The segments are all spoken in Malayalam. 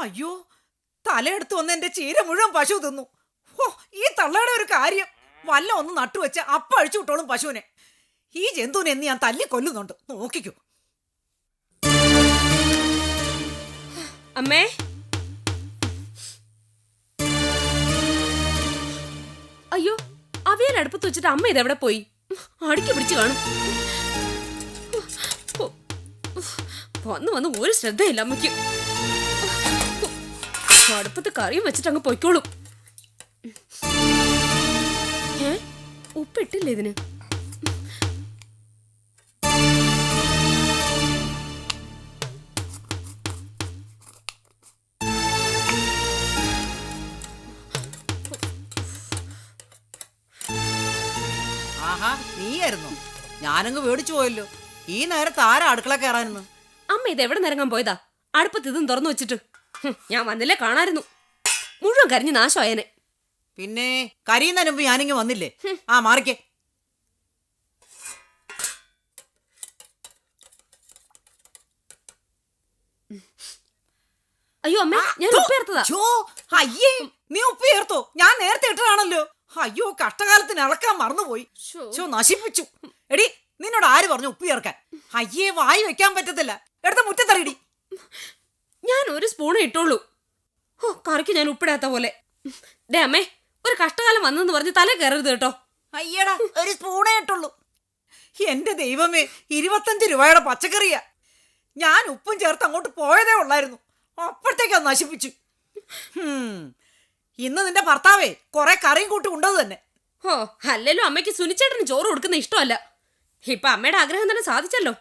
അയ്യോ തലയെടുത്ത് വന്ന് എന്റെ ചീര മുഴുവൻ പശു തിന്നു. ഓ ഈ തള്ളയുടെ ഒരു കാര്യം. വല്ല ഒന്ന് നട്ടുവെച്ച് അപ്പ അഴിച്ചു വിട്ടോളും പശുവിനെ. ഈ ജന്തുവിനെ എന്ന് ഞാൻ തല്ലി കൊല്ലുന്നുണ്ട്. നോക്കിക്കോ. അമ്മേ. അയ്യോ അവിയൽ അടുപ്പത്ത് വെച്ചിട്ട് അമ്മ ഇതെവിടെ പോയി? അടുക്കി പിടിച്ചു കാണും. വന്ന് വന്ന് ഒരു ശ്രദ്ധയില്ല അമ്മയ്ക്ക്. അടുപ്പത്ത് കറിയും വെച്ചിട്ട് അങ്ങ് പൊയ്ക്കോളും. ഏ? ഉപ്പിട്ടില്ലേ ഇതിന്? ആഹാ നീയായിരുന്നു. ഞാനങ്ങ് മേടിച്ചു പോയല്ലോ. ഈ നേരത്ത് ആരാ അടുക്കള കയറാനെന്ന്? അമ്മ ഇത് എവിടെ നിരങ്ങാൻ പോയതാ? അടുപ്പത്ത് ഇതും തുറന്നു വെച്ചിട്ട്. ഞാൻ വന്നില്ലേ കാണായിരുന്നു. മുഴുവൻ കരിഞ്ഞ് നാശമായനെ. പിന്നെ കരിയുന്നതിന് മുമ്പ് ഞാനിങ്ങ് വന്നില്ലേ? ആ മാറിക്കേ. അയ്യോ അമ്മ ഞാൻ ഉപ്പേർത്തതാ അയ്യേ നീ ഉപ്പ് ചേർത്തോ? ഞാൻ നേരത്തെ ഇട്ടതാണല്ലോ. അയ്യോ കഷ്ടകാലത്തിന് ഇളക്കാൻ മറന്നുപോയി. ചോ നശിപ്പിച്ചു. എടി നിന്നോട് ആര് പറഞ്ഞു ഉപ്പ് ചേർക്കാൻ? അയ്യേ വായി വെക്കാൻ പറ്റത്തില്ല. എടുത്ത മുറ്റത്തറിയിടി. ഞാൻ ഒരു സ്പൂൺ ഇട്ടുള്ളൂ ഓ കറിക്ക് ഞാൻ ഉപ്പിടാത്ത പോലെ. ഡേ അമ്മേ ഒരു കഷ്ടകാലം വന്നെന്ന് പറഞ്ഞ് തല കയറരുത് കേട്ടോ. അയ്യടാ ഒരു സ്പൂണേ ഇട്ടുള്ളൂ എന്റെ ദൈവമേ ഇരുപത്തഞ്ച് രൂപയുടെ പച്ചക്കറിയാ. ഞാൻ ഉപ്പും ചേർത്ത് അങ്ങോട്ട് പോയതേ ഉള്ളായിരുന്നു. അപ്പോഴത്തേക്ക് അത് നശിപ്പിച്ചു. ഇന്ന് നിന്റെ ഭർത്താവേ കുറെ കറിയും കൂട്ടി ഉണ്ടത് തന്നെ. ഓ അല്ലല്ലോ അമ്മയ്ക്ക് സുനിച്ചേട്ടന് ചോറ് കൊടുക്കുന്ന ഇഷ്ടമല്ല. ഇപ്പൊ അമ്മയുടെ ആഗ്രഹം തന്നെ സാധിച്ചല്ലോ.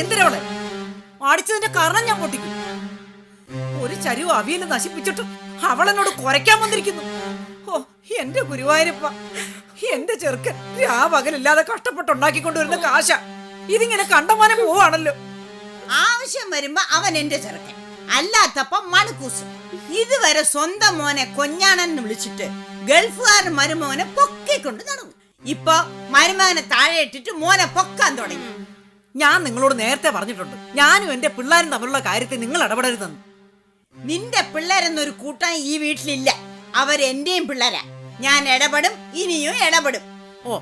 എന്തിനോടെ അടിച്ചതിന്റെ കാരണം ഞാൻ പൊട്ടിക്കും. ഒരു ചരിവ് അവിയനെ നശിപ്പിച്ചിട്ട് അവളെന്നോട് കുറയ്ക്കാൻ വന്നിരിക്കുന്നു. ഓ എന്റെ ഗുരുവായൂരപ്പ എന്റെ ചെറുക്കൻ രാപകലില്ലാതെ കഷ്ടപ്പെട്ടുണ്ടാക്കിക്കൊണ്ടുവരുന്ന കാശ. ഇതിങ്ങനെ കണ്ടമാനം പോവാണല്ലോ. ആവശ്യം വരുമ്പോ അവൻ എന്റെ ചെറുക്കൻ. അല്ലാത്തപ്പ മണക്കൂസ്. ഇതുവരെ സ്വന്തം മോനെ കൊഞ്ഞാണൻ വിളിച്ചിട്ട് ഗൾഫുകാരൻ മരുമോനെ പൊക്കിക്കൊണ്ട് നടന്നു. ഇപ്പൊ മരുമകനെ താഴെ ഇട്ടിട്ട് മോനെ പൊക്കാൻ തുടങ്ങി. ഞാൻ നിങ്ങളോട് നേരത്തെ പറഞ്ഞിട്ടുണ്ട്. ഞാനും എന്റെ പിള്ളേരും തമ്മിലുള്ള കാര്യത്തിൽ നിങ്ങൾ ഇടപെടരുതെന്ന്. നിന്റെ പിള്ളേരെന്നൊരു കൂട്ടം ഈ വീട്ടിലില്ല. അവരെന്റെയും പിള്ളേരാ. ഞാൻ ഇടപെടും ഇനിയും ഇടപെടും. ഓ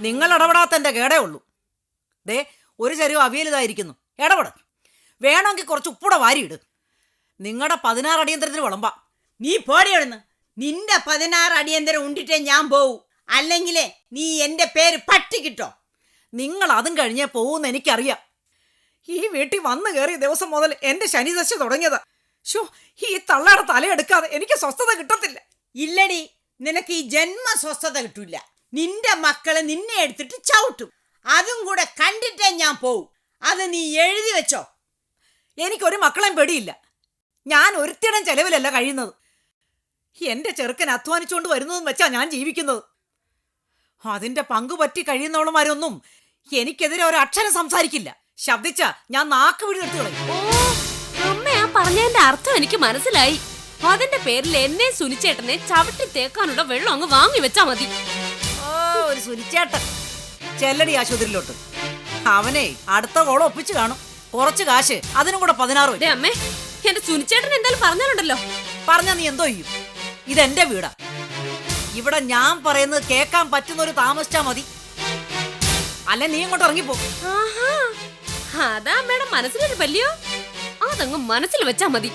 നിങ്ങൾ ഇടപെടാത്ത എന്റെ കേടേ ഉള്ളൂ. ദേ ഒരു ചെറിയ അവിയലിതായിരിക്കുന്നു ഇടപെട. വേണമെങ്കിൽ കുറച്ച് ഉപ്പൂടെ വാരിയിട്. നിങ്ങളുടെ പതിനാറ് അടിയന്തരത്തിന് വിളമ്പാം. നീ പോടിയെടുന്ന് നിന്റെ പതിനാറ് അടിയന്തരം ഉണ്ടിട്ടേ ഞാൻ പോവൂ. അല്ലെങ്കിലേ നീ എന്റെ പേര് പട്ടിക്കിട്ടോ. നിങ്ങൾ അതും കഴിഞ്ഞേ പോകുമെന്ന് എനിക്കറിയാം. ഈ വീട്ടിൽ വന്നു കയറിയ ദിവസം മുതൽ എന്റെ ശനിദശ തുടങ്ങിയതാ. ഷോ ഈ തള്ളയുടെ തലയെടുക്കാതെ എനിക്ക് സ്വസ്ഥത കിട്ടത്തില്ല. ഇല്ലടി നിനക്ക് ഈ ജന്മ സ്വസ്ഥത കിട്ടൂല. നിന്റെ മക്കളെ നിന്നെ എടുത്തിട്ട് ചവിട്ടും. അതും കൂടെ കണ്ടിട്ടേ ഞാൻ പോവും. അത് നീ എഴുതി വെച്ചോ. എനിക്കൊരു മക്കളെയും പേടിയില്ല. ഞാൻ ഒരുത്തിടം ചെലവിലല്ല കഴിയുന്നത്. എന്റെ ചെറുക്കൻ അധ്വാനിച്ചുകൊണ്ട് വരുന്നതെന്ന് വെച്ചാ ഞാൻ ജീവിക്കുന്നത്. അതിന്റെ പങ്കു പറ്റി കഴിയുന്നവളുമാരൊന്നും എനിക്കെതിരെ ഒരു അക്ഷരം സംസാരിക്കില്ല. ശബ്ദിച്ച ഞാൻ നാക്ക് പിടിയെടുത്തു കളയും. ഓ അമ്മ ആ പറഞ്ഞതിന്റെ അർത്ഥം എനിക്ക് മനസ്സിലായി. അതിന്റെ പേരിൽ എന്നെ സുനിച്ചേട്ടനെ ചവിട്ടി തേക്കാനുള്ള വെള്ളം അങ്ങ് വാങ്ങി വെച്ചാ മതി. ഓ ഒരു സുനിച്ചേട്ടൻ. ചെല്ലടി ആശുപത്രിയിലോട്ട്. അവനെ അടുത്ത കോളം ഒപ്പിച്ചു കാണും. കുറച്ച് കാശ് അതിനും കൂടെ പതിനാറ് ദേ അമ്മേ എന്റെ സുനിച്ചേട്ടൻ എന്തായാലും പറഞ്ഞാലുണ്ടല്ലോ. പറഞ്ഞാ നീ എന്തോ ചെയ്യും? ഇതെന്റെ വീടാ. ഇവിടെ ഞാൻ പറയുന്നത് കേൾക്കാൻ പറ്റുന്ന ഒരു താമസിച്ചാ മതി. അല്ല നീ ഇങ്ങോട്ട് ഇറങ്ങിപ്പോ. ആഹാ അതാ അമ്മയുടെ മനസ്സിലൊരു പല്ലിയോ? അതങ്ങ് മനസ്സിൽ വെച്ചാ മതി.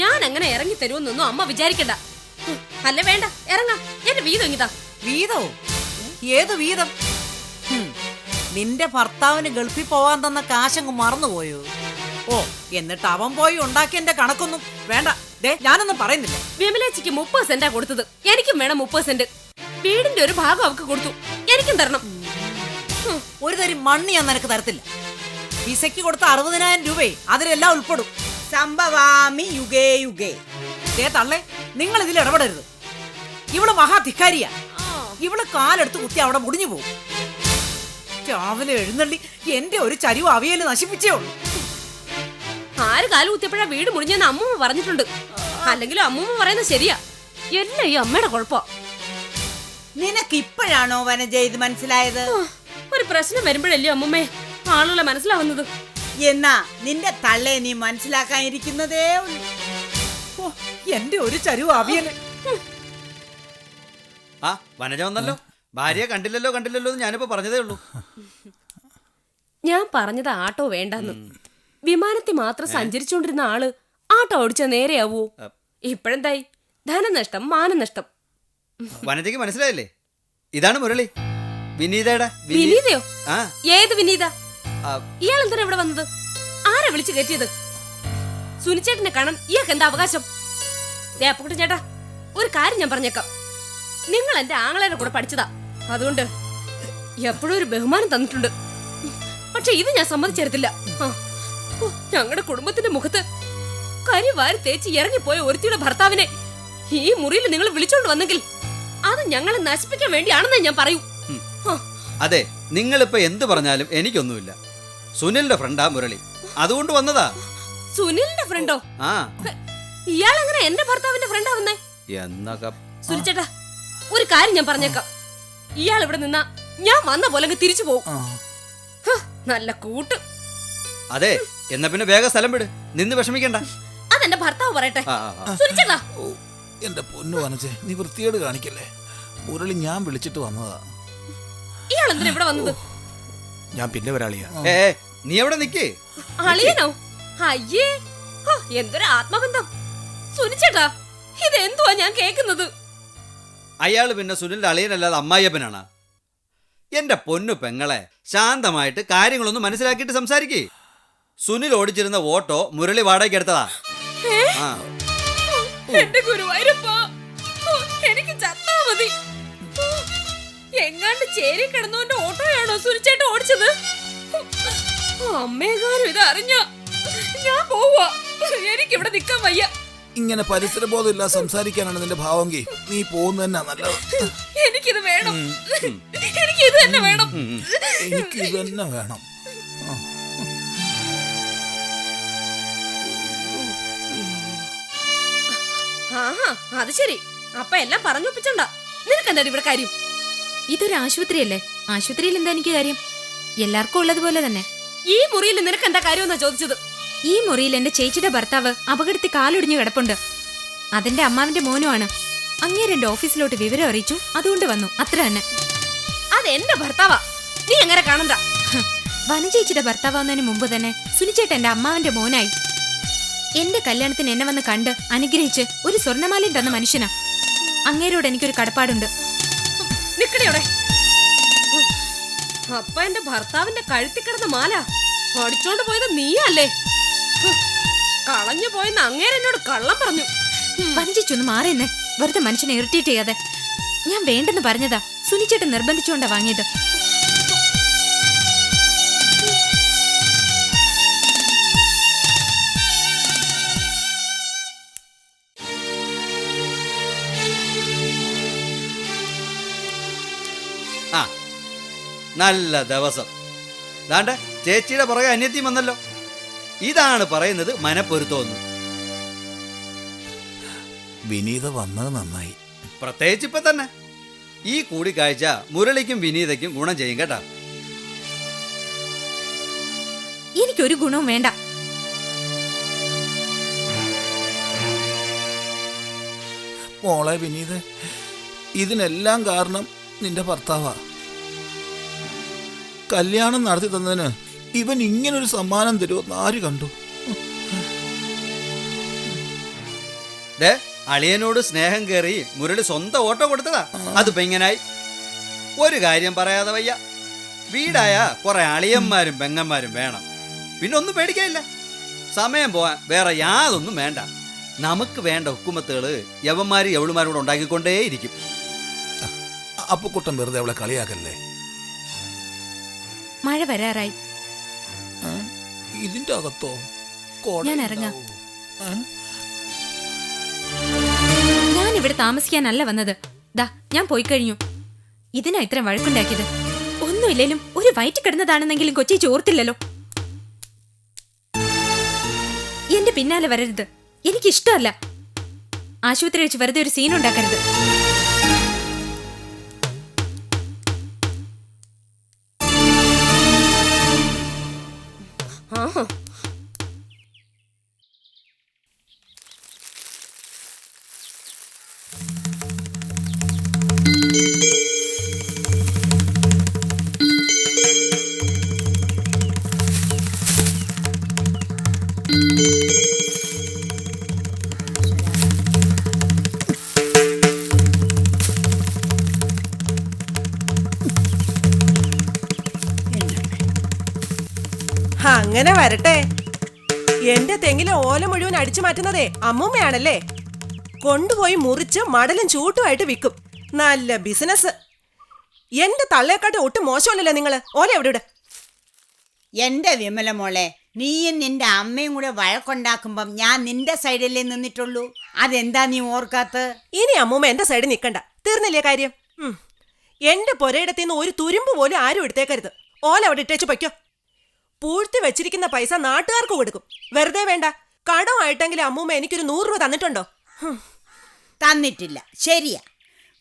ഞാൻ അങ്ങനെ ഇറങ്ങി തരുമെന്നൊന്നും അമ്മ വിചാരിക്കണ്ട. അല്ല വേണ്ട ഇറങ്ങാം. എന്റെ വീതം ഇങ്ങിതാ വീതോ? ഏത് വീതം? നിന്റെ ഭർത്താവിന് ഗൾഫിൽ പോവാൻ തന്ന കാശങ്ങ് മറന്നുപോയോ? ഓ എന്നിട്ട് അവൻ പോയി ഉണ്ടാക്കിയ എന്റെ കണക്കൊന്നും വേണ്ട. ദേ ഞാനൊന്നും പറയുന്നില്ല. വിമലേച്ചിക്ക് മുപ്പത് സെന്റാ കൊടുത്തത്. എനിക്കും വേണം മുപ്പത് സെന്റ്. വീടിന്റെ ഒരു ഭാഗം അവക്ക് കൊടുത്തു. എനിക്കും തരണം. ഒരു തരി മണ്ണി ഞാൻ നിനക്ക് തരത്തില്ല. വിസയ്ക്ക് കൊടുത്ത അറുപതിനായിരം രൂപയെ അതിലെല്ലാം ഉൾപ്പെടും. സംഭവാമി യുഗേ യുഗേ. ദേ തള്ളേ നിങ്ങൾ ഇതിൽ ഇടപെടരുത്. ഇവൾ മഹാധിക്കാരിയ. ഇവൾ കാലെടുത്ത് കുത്തി അവിടെ മുടിഞ്ഞു പോകും രാവിലെ എഴുന്നള്ളി എന്റെ ഒരു ചരിവ് അവിയൽ നശിപ്പിച്ചേ ഉള്ളൂ. ആര് കാൽ കുത്തിയപ്പോഴാ വീട് മുടിഞ്ഞെന്ന് അമ്മൂമ്മ പറഞ്ഞിട്ടുണ്ട്. അല്ലെങ്കിലും അമ്മൂമ്മ പറയുന്നത് ശരിയാ. എല്ലാം ഈ അമ്മയുടെ കുഴപ്പമാ നിനക്ക് ഇപ്പോഴാണോ വനജ ഇത് മനസ്സിലായത്? ഒരു പ്രശ്നം വരുമ്പോഴല്ലേ അമ്മൂമ്മേ? ആളുകളെ മനസ്സിലാവുന്നത്? എന്നാ നിന്റെ തള്ളെ നീ മനസ്സിലാക്കാൻ ഇരിക്കുന്നതേ ഉള്ളൂ എന്റെ ഒരു ചരുവ് അവിയന് ആ വനജ വന്നല്ലോ. ഭാര്യയെ കണ്ടില്ലല്ലോ കണ്ടില്ലല്ലോ എന്ന് ഞാനിപ്പോ പറഞ്ഞതേ ഉള്ളൂ. ഞാൻ പറഞ്ഞത് ആട്ടോ വേണ്ടെന്ന്. വിമാനത്തിൽ മാത്രം സഞ്ചരിച്ചുകൊണ്ടിരുന്ന ആൾ ആട്ടോ ഓടിച്ച നേരെയാവൂ. ഇപ്പോഴെന്തായി? ധനനഷ്ടം മാനനഷ്ടം. വനജയ്ക്ക് മനസ്സിലായില്ലേ? ഇതാണ് മുരളി. വിനീതയുടെ വിനീതയോ? ആ. ഏത് വിനീത? ഇയാൾ എന്തിനാ ഇവിടെ വന്നത്? ആരാ വിളിച്ചു കയറ്റിയത്? സുനിച്ചേട്ടനെ കാണാൻ ഇയാൾക്ക് എന്താ അവകാശം? ദേ ചേട്ടാ ഒരു കാര്യം ഞാൻ പറഞ്ഞേക്കാം. നിങ്ങൾ എന്റെ ആങ്ങളേടെ കൂടെ പഠിച്ചതാ. അതുകൊണ്ട് എപ്പോഴും ഒരു ബഹുമാനം തന്നിട്ടുണ്ട്. പക്ഷെ ഇത് ഞാൻ സമ്മതിച്ചേരത്തില്ല. ഞങ്ങളുടെ കുടുംബത്തിന്റെ മുഖത്ത് കരി വാരി തേച്ച് ഇറങ്ങിപ്പോയ ഒരുത്തിയുടെ ഭർത്താവിനെ ഈ മുറിയിൽ നിങ്ങൾ വിളിച്ചോണ്ട് വന്നെങ്കിൽ അത് ഞങ്ങളെ നശിപ്പിക്കാൻ വേണ്ടിയാണെന്നേ ഞാൻ പറയൂ. അതെ നിങ്ങളിപ്പോ എന്ത് പറഞ്ഞാലും എനിക്കൊന്നുമില്ല. സുനിലിന്റെ ഫ്രണ്ടാ മുരളി. അതുകൊണ്ട് വന്നതാ. സുനിലിന്റെ ഫ്രണ്ടോ ആ. ഇയാൾ എങ്ങനെ എന്റെ ഭർത്താവിന്റെ ഫ്രണ്ടാ വന്നേ? എന്നൊക്കെ സുനിച്ചേട്ടാ ഒരു കാര്യം ഞാൻ പറഞ്ഞേക്കാം. ഇയാൾ ഇവിടെ നിന്നാ ഞാൻ വന്ന പോലെ അങ്ങ് തിരിച്ചു പോകും നല്ല കൂട്ട്. അതെ എന്നാ പിന്നെ വേഗം സ്ഥലം വിട്. നിന്ന് വിഷമിക്കണ്ട. അതെന്റെ ഭർത്താവ് പറയട്ടെ. സുനിച്ചേട്ടാ എന്റെ പൊന്നു വനച്ചേ നീ വൃത്തിയേട് കാണിക്കല്ലേ? മുരളി ഞാൻ വിളിച്ചിട്ട് വന്നതാ. ഇയാൾ എന്തിനാ ഇവിടെ വന്നത്? ഞാൻ പിന്നെ വരാളിയാ ഏ നീ എവിടെ നിക്കേ? അളിയനോ? അയ്യേ ഹോ, എന്തൊരു ആത്മബന്ധം. സുനിച്ചേട്ടാ ഇത് എന്തുവാ ഞാൻ കേക്കുന്നത് അയാൾ പിന്നെ സുനിലിന്റെ അളിയനല്ലാതെ അമ്മായിയപ്പനാണ്? എന്റെ പൊന്നു പെങ്ങളെ ശാന്തമായിട്ട് കാര്യങ്ങളൊന്നും മനസ്സിലാക്കിയിട്ട് സംസാരിക്കേ. സുനിൽ ഓടിച്ചിരുന്ന ഓട്ടോ മുരളി വാടകയ്ക്ക് എടുത്തതാ. ആ. എന്റെ ഗുരുവായൂരപ്പ ഓ, എനിക്ക് ചത്താ മതി. എങ്ങാണ്ട് ചേരി കിടന്നവന്റെ ഓട്ടോയാണോ സുനിച്ചേട്ടൻ ഓടിച്ചത്? അമ്മേകാരും ഇത് അറിഞ്ഞ ഞാൻ പോവാ. എനിക്കിവിടെ നിക്കാൻ വയ്യ. ഇങ്ങനെ പരിസരബോധമില്ല സംസാരിക്കാനാണ് നിന്റെ ഭാവമെങ്കിൽ നീ പോകുന്നത് തന്നെ നല്ലത്. എനിക്കിത് വേണം. എനിക്ക് ഇത് തന്നെ വേണം. എനിക്ക് ഇത് തന്നെ വേണം. ആഹാ അത് ശരി. അപ്പ എല്ലാം പറഞ്ഞൊപ്പിച്ചണ്ട. നിനക്കെന്താ ഇവിടെ കാര്യം? ഇതൊരു ആശുപത്രിയല്ലേ? ആശുപത്രിയിൽ എന്താ എനിക്ക് കാര്യം? എല്ലാവർക്കും ഉള്ളതുപോലെ തന്നെ. ഈ മുറിയിൽ നിനക്ക് എന്താ കാര്യം എന്നാ ചോദിച്ചത്? ഈ മുറിയിൽ എന്റെ ചേച്ചിയുടെ ഭർത്താവ് അപകടത്തിൽ കാലൊടിഞ്ഞു കിടപ്പുണ്ട്. അതെന്റെ അമ്മാവിന്റെ മോനുമാണ്. അങ്ങേര് എന്റെ ഓഫീസിലോട്ട് വിവരം അറിയിച്ചു. അതുകൊണ്ട് വന്നു. അത്ര തന്നെ. അതെന്റെ ഭർത്താവാ. നീ എങ്ങനെ കാണണ്ട? വനചേച്ചിയുടെ ഭർത്താവുന്നതിന് മുമ്പ് തന്നെ സുനിച്ചേട്ട എന്റെ അമ്മാവിന്റെ മോനായി. എന്റെ കല്യാണത്തിന് എന്നെ വന്ന് കണ്ട് അനുഗ്രഹിച്ച് ഒരു സ്വർണമാലയും തന്ന മനുഷ്യനാ. അങ്ങേരോട് എനിക്കൊരു കടപ്പാടുണ്ട്. നിക്കടിയോടെ അപ്പ എന്റെ ഭർത്താവിന്റെ കഴുത്തി കിടന്ന മാല. അടിച്ചോണ്ട് പോയത് നീയല്ലേ? കളഞ്ഞു പോയെന്ന് അങ്ങേരെ എന്നോട് കള്ളം പറഞ്ഞു. വഞ്ചിച്ചൊന്ന് മാറിയെന്നെ വെറുതെ മനുഷ്യനെ ഇറിറ്റേറ്റ് ചെയ്യാതെ. ഞാൻ വേണ്ടെന്ന് പറഞ്ഞതാ. സുനിച്ചേട്ടൻ നിർബന്ധിച്ചുകൊണ്ടാ വാങ്ങിയത്. നല്ല ദിവസം. ദാണ്ട ചേച്ചിയുടെ പുറകെ അന്യത്തിയും വന്നല്ലോ. ഇതാണ് പറയുന്നത് മനപ്പൊരുത്തോന്ന് വിനീത വന്നത് നന്നായി. പ്രത്യേകിച്ച് ഇപ്പൊ തന്നെ. ഈ കൂടിക്കാഴ്ച മുരളിക്കും വിനീതയ്ക്കും ഗുണം ചെയ്യും കേട്ടാ. എനിക്കൊരു ഗുണവും വേണ്ട. മോളെ വിനീത് ഇതിനെല്ലാം കാരണം നിന്റെ ഭർത്താവാ. കല്യാണം നടത്തി തന്നതിന് ഇവൻ ഇങ്ങനൊരു സമ്മാനം തരുമെന്ന് ആര് കണ്ടു? ദേ അളിയനോട് സ്നേഹം കയറി മുരളി സ്വന്തം ഓട്ടോ കൊടുത്തതാ. അത് പെങ്ങനായി ഒരു കാര്യം പറയാതെ വയ്യ. വീടായ കുറെ അളിയന്മാരും പെങ്ങന്മാരും വേണം. പിന്നെ ഒന്നും പേടിക്കാനില്ല സമയം പോവാൻ വേറെ യാതൊന്നും വേണ്ട. നമുക്ക് വേണ്ട ഹുക്കുമത്തുകൾ യവന്മാരും യവളുമാരും കൂടെ ഉണ്ടാക്കിക്കൊണ്ടേയിരിക്കും. അപ്പുക്കുട്ടൻ വെറുതെ അവളെ കളിയാക്കല്ലേ? മഴ വരാറായി? ഇതിന്റെ അകത്തോ? ഞാൻ ഇറങ്ങാം. ഞാൻ ഇവിടെ താമസിക്കാനല്ല വന്നത്. ദാ ഞാൻ പോയി കഴിഞ്ഞു. ഇതിനാ ഇത്രയും വഴക്കുണ്ടാക്കിയത്? ഒന്നുമില്ലേലും ഒരു വയറ്റ് കിടന്നതാണെന്നെങ്കിലും കൊച്ചി ചോർത്തില്ലല്ലോ എന്റെ പിന്നാലെ വരരുത്. എനിക്കിഷ്ടമല്ല. ആശുപത്രി വെച്ച് വെറുതെ ഒരു സീൻ ഉണ്ടാക്കരുത്. വരട്ടെ എന്റെ തെങ്ങിലെ ഓല മുഴുവൻ അടിച്ചു മാറ്റുന്നതേ അമ്മൂമ്മയാണല്ലേ? കൊണ്ടുപോയി മുറിച്ച് മടലും ചൂട്ടുമായിട്ട് വിൽക്കും. നല്ല ബിസിനസ് എന്റെ തള്ളയെക്കാട്ട് ഒട്ടും മോശമല്ലല്ലോ നിങ്ങൾ. ഓല എവിടെ ഇവിടെ എന്റെ വിമല മോളെ നീയും നിന്റെ അമ്മയും കൂടെ വഴക്കുണ്ടാക്കുമ്പം ഞാൻ നിന്റെ സൈഡിലേ നിന്നിട്ടുള്ളൂ. അതെന്താ നീ ഓർക്കാത്ത ഇനി അമ്മൂമ്മ എന്റെ സൈഡിൽ നിൽക്കണ്ട തീർന്നില്ലേ കാര്യം? എന്റെ പുരയിടത്തിൽ നിന്ന് ഒരു തുരുമ്പ് പോലും ആരും എടുത്തേക്കരുത്. ഓല അവിടെ ഇട്ടേച്ച് പൊയ്ക്കോ. പൂഴ്ത്തി വെച്ചിരിക്കുന്ന പൈസ നാട്ടുകാർക്ക് കൊടുക്കും. വെറുതെ വേണ്ട. കടമായിട്ടെങ്കിലും അമ്മൂമ്മ എനിക്കൊരു നൂറ് രൂപ തന്നിട്ടുണ്ടോ? തന്നിട്ടില്ല. ശരിയാ.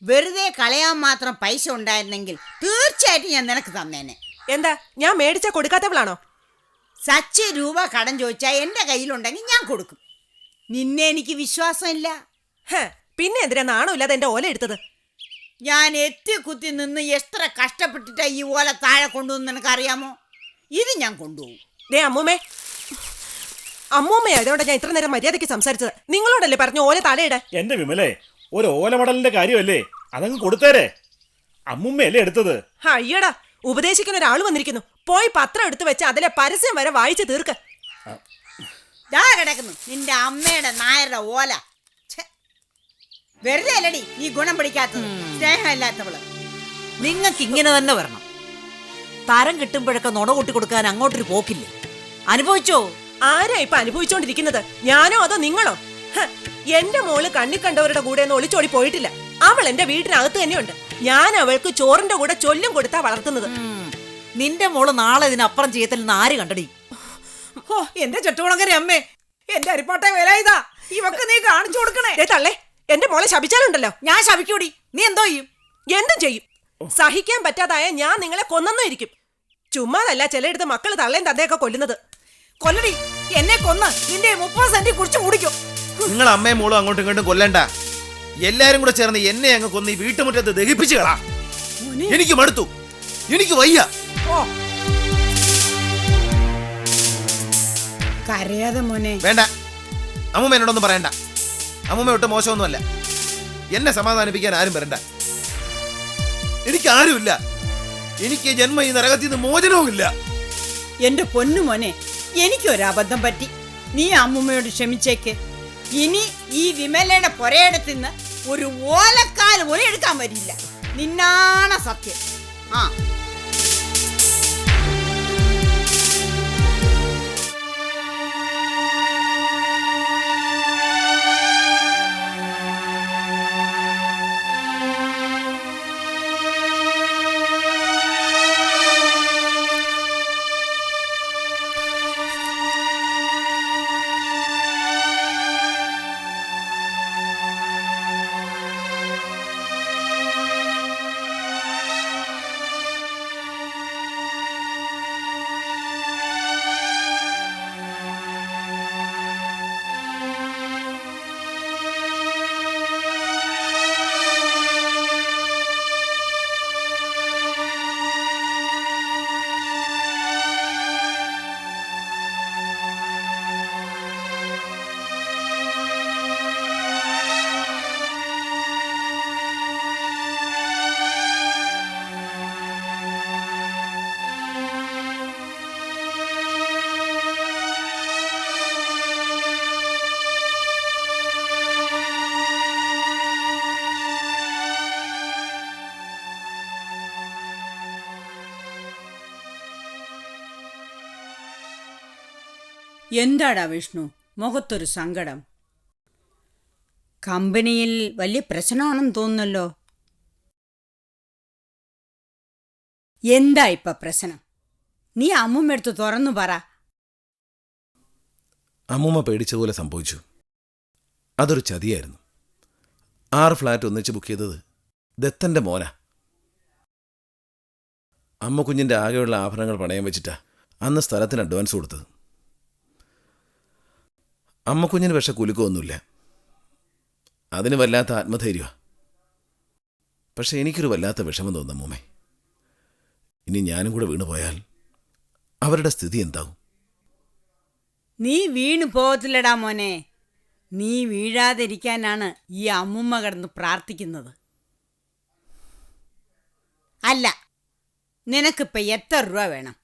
വെറുതെ കളയാൻ മാത്രം പൈസ ഉണ്ടായിരുന്നെങ്കിൽ തീർച്ചയായിട്ടും ഞാൻ നിനക്ക് തന്നേനെ. എന്താ? ഞാൻ മേടിച്ച കൊടുക്കാത്തവളാണോ? സച്ച് രൂപ കടം ചോദിച്ചാൽ എന്റെ കയ്യിലുണ്ടെങ്കിൽ ഞാൻ കൊടുക്കും. നിന്നെ എനിക്ക് വിശ്വാസമില്ല. പിന്നെ എന്തിനാ നാണോ എന്റെ ഓല എടുത്തത്? ഞാൻ എത്തി കുത്തി നിന്ന് എത്ര കഷ്ടപ്പെട്ടിട്ടാ ഈ ഓല താഴെ കൊണ്ടുവന്ന് നിനക്കറിയാമോ? ഇത് ഞാൻ കൊണ്ടുപോകും. ദേ അമ്മൂമ്മേ. അമ്മൂമ്മയായതുകൊണ്ട് ഞാൻ ഇത്ര നേരം മര്യാദയ്ക്ക് സംസാരിച്ചത്. നിങ്ങളോടല്ലേ പറഞ്ഞു ഓല തലയിടാൻ എന്റെ വിമലേ ഒരു ഓലമടലിന്റെ കാര്യമല്ലേ? അതങ്ങ് കൊടുത്തേരെ. അമ്മുമ്മയല്ലേ എടുത്തത്? അയ്യടാ ഉപദേശിക്കുന്ന ഒരാൾ വന്നിരിക്കുന്നു. പോയി പത്രം എടുത്തു വെച്ച് അതിലെ പരസ്യം വരെ വായിച്ചു തീർക്ക്. ദാ കിടക്കുന്നു. നിന്റെ അമ്മയുടെ നായരുടെ ഓല. ഛെ. വെറുതെ അല്ലടി നീ ഗുണം പിടിക്കാത്തത്. സ്നേഹമില്ലാത്തവൾ. നിങ്ങൾക്ക് ഇങ്ങനെ തന്നെ വരണം. തരം കിട്ടുമ്പോഴൊക്കെ നുണ കൂട്ടി കൊടുക്കാൻ അങ്ങോട്ടൊരു പോക്കില്ലേ? അനുഭവിച്ചോ? ആരാ ഇപ്പൊ അനുഭവിച്ചോണ്ടിരിക്കുന്നത്? ഞാനോ അതോ നിങ്ങളോ? ഹ, എന്റെ മോൾ കണ്ണി കണ്ടവരുടെ കൂടെ ഒന്നും ഒളിച്ചോടി പോയിട്ടില്ല. അവൾ എന്റെ വീട്ടിനകത്ത് തന്നെയുണ്ട്. ഞാൻ അവൾക്ക് ചോറിന്റെ കൂടെ ചൊല്ലും കൊടുത്താ വളർത്തുന്നത്. നിന്റെ മോൾ നാളെ ഇതിനപ്പുറം ചെയ്യത്തില്ലെന്ന് ആര് കണ്ടടി? ഓ എന്റെ ചെട്ടുകുളങ്ങര അമ്മേ. എന്റെ അരിപ്പാട്ടെ വില ഇതാ ഇവക്ക് നീ കാണിച്ചു കൊടുക്കണേ. ദേ തള്ളേ എന്റെ മോളെ ശപിച്ചാലുണ്ടല്ലോ. ഞാൻ ശപിക്കൂടി. നീ എന്തോ ചെയ്യും? എന്തും ചെയ്യും. സഹിക്കാൻ പറ്റാതായ ഞാൻ നിങ്ങളെ കൊന്നെന്നും ഇരിക്കും. ചുമ്മാതല്ല ചിലയിടത്ത് മക്കൾ തള്ളയും തന്തയൊക്കെ കൊല്ലുന്നത്. കൊല്ലടി എന്നെ കൊന്ന് നിന്റെ മുപ്പത് സെന്റി കുടിച്ചു കുടിക്കും. നിങ്ങൾ അമ്മയും മോളും അങ്ങോട്ടും ഇങ്ങോട്ടും കൊല്ലണ്ട. എല്ലാരും കൂടെ ചേർന്ന് എന്നെ അങ്ങ് കൊന്ന് ഈ വീട്ടുമുറ്റത്ത് ദഹിപ്പിച്ചു കളാ. എനിക്ക് മടുത്തു. എനിക്ക് വയ്യ. കരയാതെ മോനെ. വേണ്ട. അമ്മൂമ്മ എന്നോടൊന്നും പറയണ്ട. അമ്മൂമ്മ ഒട്ടും മോശമൊന്നുമല്ല. എന്നെ സമാധാനിപ്പിക്കാൻ ആരും വരണ്ട. എനിക്ക് ആരുമില്ല. എനിക്ക് ജന്മ ഈ നരകത്തിൽ നിന്ന് മോചനവുമില്ല. എന്റെ പൊന്നു മോനെ എനിക്കൊരബദ്ധം പറ്റി. നീ അമ്മുമ്മയോട് ക്ഷമിച്ചേക്ക്. ഇനി ഈ വിമലയുടെ പുരയിടത്തിന്ന് ഒരു ഓലക്കാൽ പോലും എടുക്കാൻ വരില്ല. നിന്നാണ് സത്യം. ആ. എന്താടാ വിഷ്ണു? മുഖത്തൊരു സങ്കടം. കമ്പനിയിൽ വലിയ പ്രശ്നമാണെന്ന് തോന്നുന്നല്ലോ. എന്താ ഇപ്പൊ പ്രശ്നം? നീ അമ്മുമ്മടുത്ത് തുറന്നു പറ. അമ്മൂമ്മ പേടിച്ച പോലെ സംഭവിച്ചു. അതൊരു ചതിയായിരുന്നു. ആറ് ഫ്ലാറ്റ് ഒന്നിച്ച് ബുക്ക് ചെയ്തത് ദത്തന്റെ മോന. അമ്മ കുഞ്ഞിന്റെ ആകെയുള്ള ആഭരണങ്ങൾ പണയം വെച്ചിട്ടാ അന്ന് സ്ഥലത്തിന് അഡ്വാൻസ് കൊടുത്തത്. അമ്മ കുഞ്ഞിന് പക്ഷെ കുലുക്കമൊന്നുമില്ല. അതിന് വല്ലാത്ത ആത്മധൈര്യമാണ് പക്ഷെ എനിക്കൊരു വല്ലാത്ത വിഷമം തോന്നുന്നു അമ്മൂമ്മേ. ഇനി ഞാനും കൂടെ വീണു പോയാൽ അവരുടെ സ്ഥിതി എന്താവും നീ വീണു പോകത്തില്ലടാ മോനെ. നീ വീഴാതിരിക്കാനാണ് ഈ അമ്മുമ്മ കിടന്ന് പ്രാർത്ഥിക്കുന്നത്. അല്ല നിനക്കിപ്പോ എത്ര രൂപ വേണം?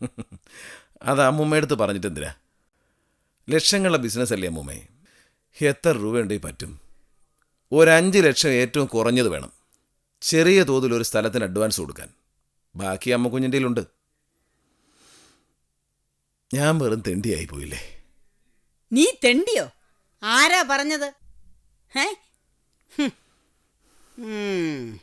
അത് അമ്മുമ്മയെടുത്ത് പറഞ്ഞിട്ട് എന്തിനാ ലക്ഷങ്ങളുടെ ബിസിനസ് അല്ലേ അമ്മൂമ്മേ? എത്ര രൂപയുണ്ടെങ്കിൽ പറ്റും? ഒരഞ്ച് ലക്ഷം ഏറ്റവും കുറഞ്ഞത് വേണം. ചെറിയ തോതിൽ ഒരു സ്ഥലത്തിന് അഡ്വാൻസ് കൊടുക്കാൻ. ബാക്കി അമ്മ കുഞ്ഞിന്റെയിലുണ്ട് ഞാൻ വെറും തെണ്ടിയായി പോയില്ലേ? നീ തെണ്ടിയോ? ആരാ പറഞ്ഞത്? ഹേ ഹും. ഉം.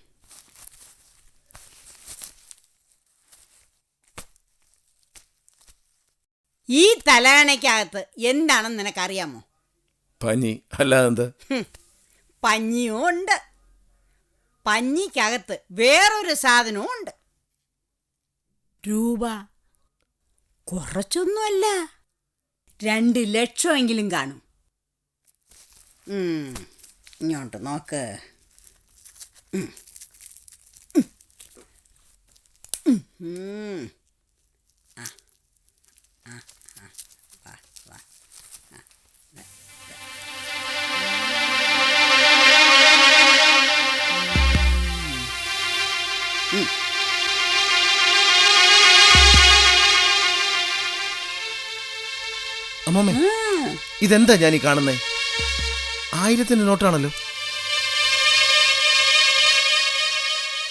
ഈ തലയണയ്ക്കകത്ത് എന്താണെന്ന് നിനക്കറിയാമോ? പനി. അല്ലാതെന്ത്. പഞ്ഞിയും ഉണ്ട്. പഞ്ഞിക്കകത്ത് വേറൊരു സാധനവും ഉണ്ട്. രൂപ. കുറച്ചൊന്നുമല്ല. രണ്ട് ലക്ഷമെങ്കിലും കാണും. ഇങ്ങോട്ട് നോക്ക്. ഉം. ഇതെന്താ ഞാൻ ഈ കാണുന്നേ? ആയിരത്തിന്റെ നോട്ടാണല്ലോ.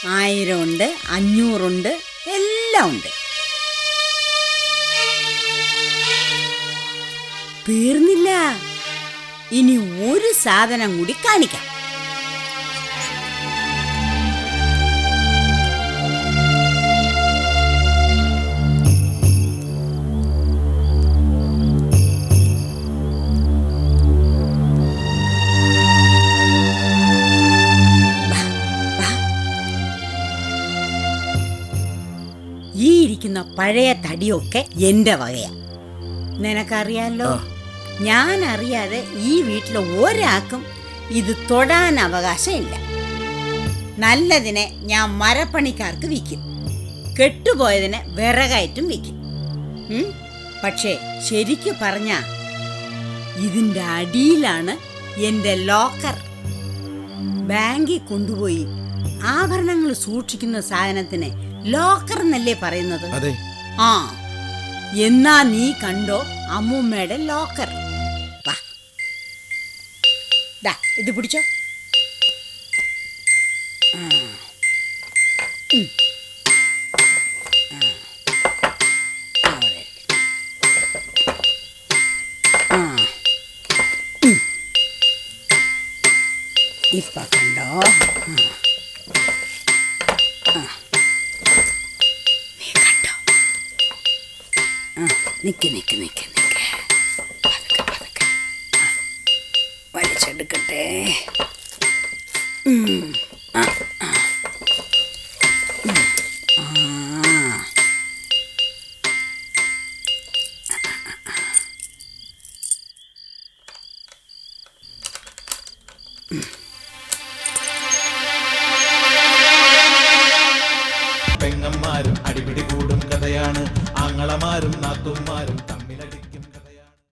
ആയിരം ഉണ്ട് അഞ്ഞൂറുണ്ട് എല്ലാം ഉണ്ട് തീർന്നില്ല. ഇനി ഒരു സാധനം കൂടി കാണിക്കാം. പഴയ തടിയൊക്കെ എന്റെ വകയാ. നിനക്കറിയാലോ? ഞാൻ അറിയാതെ ഈ വീട്ടിലെ ഒരാൾക്കും ഇത് തൊടാൻ അവകാശമില്ല. നല്ലതിനെ ഞാൻ മരപ്പണിക്കാർക്ക് വിൽക്കും. കെട്ടുപോയതിനെ വിറകായിട്ടും വിൽക്കും? പക്ഷേ ശരിക്കു പറഞ്ഞ ഇതിന്റെ അടിയിലാണ് എന്റെ ലോക്കർ. ബാങ്കിൽ കൊണ്ടുപോയി ആഭരണങ്ങൾ സൂക്ഷിക്കുന്ന സാധനത്തിന് ലോക്കർ എന്നല്ലേ പറയുന്നത്? അതെ. ആ. എന്നാ നീ കണ്ടോ അമ്മൂമ്മയുടെ ലോക്കർ. വാ. ഇത് പിടിച്ചോ. ആ നിക്ക് നിക്ക് നിക്ക് നിക്ക്. പതുക്കെ പതുക്കെ.